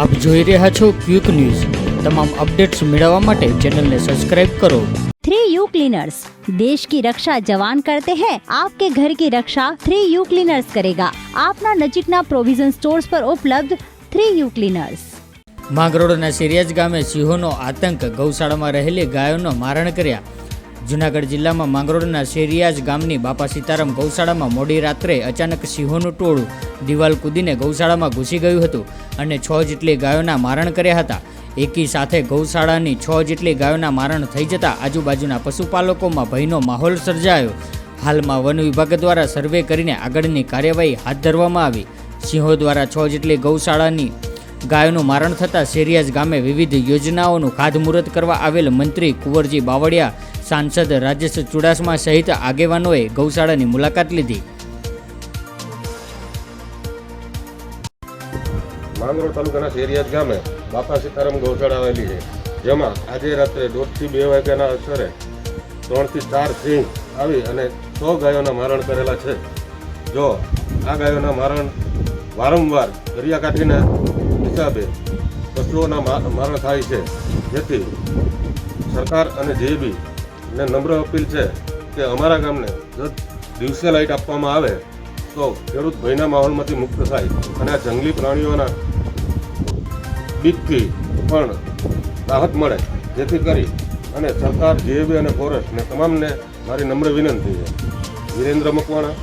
આપ જોઈ રહ્યા છો ક્વિક ન્યૂઝ તમામ અપડેટ્સ મેળવવા માટે ચેનલને સબસ્ક્રાઇબ કરો थ्री यू क्लीनर्स देश की रक्षा जवान करते हैं आपके घर की रक्षा थ्री यू ક્લીનર્સ કરેગા આપના નજીકના પ્રોવિઝન સ્ટોર્સ પર ઉપલબ્ધ થ્રી યુ ક્લીનર્સ માંગરોળના સિરિયાજ ગામે સિંહોનો આતંક ગૌશાળામાં રહેલી ગાયોનો મારણ કર્યા જુનાગઢ જિલ્લામાં માંગરોળના શેરિયાજ ગામની બાપા સીતારામ ગૌશાળામાં મોડી રાત્રે અચાનક સિંહોનું ટોળું દિવાલ કૂદીને ગૌશાળામાં ઘૂસી ગયું હતું અને છ જેટલી ગાયોના મારણ કર્યા હતા. એકી સાથે ગૌશાળાની છ જેટલી ગાયોના મારણ થઈ જતા આજુબાજુના પશુપાલકોમાં ભયનો માહોલ સર્જાયો. હાલમાં વન વિભાગ દ્વારા સર્વે કરીને આગળની કાર્યવાહી હાથ ધરવામાં આવી. સિંહો દ્વારા છ જેટલી ગૌશાળાની ગાયોનું મારણ થતાં શેરિયાજ ગામે વિવિધ યોજનાઓનું ખાધમુહૂર્ત કરવા આવેલ મંત્રી કુંવરજી બાવળિયા સાંસદ રાજેશ ચુડાસમા સહિત આગેવાનોએ ગૌશાળાની મુલાકાત લીધી. માંગરોળ તાલુકાના શેરિયાજ ગામે બાપા સીતારામ ગૌશાળા આવેલી છે, જેમાં આજે રાત્રે દોઢથી બે વાગ્યાના અસરે ત્રણથી ચાર સિંહ આવી અને સો ગાયોના મારણ કરેલા છે. જો આ ગાયોના મારણ વારંવાર દરિયાકાંઠીના હિસાબે પશુઓના મારણ થાય છે, જેથી સરકાર અને જેબી ને નમ્ર અપીલ છે કે અમારા ગામને જો દિવસે લાઇટ આપવામાં આવે, તો ખેડૂત ભયના માહોલમાંથી મુક્ત થાય અને આ જંગલી પ્રાણીઓના બીકથી પણ રાહત મળે, જેથી કરી અને સરકાર જીએબી અને ફોરેસ્ટ તમામને મારી નમ્ર વિનંતી છે. વિરેન્દ્ર મકવાણા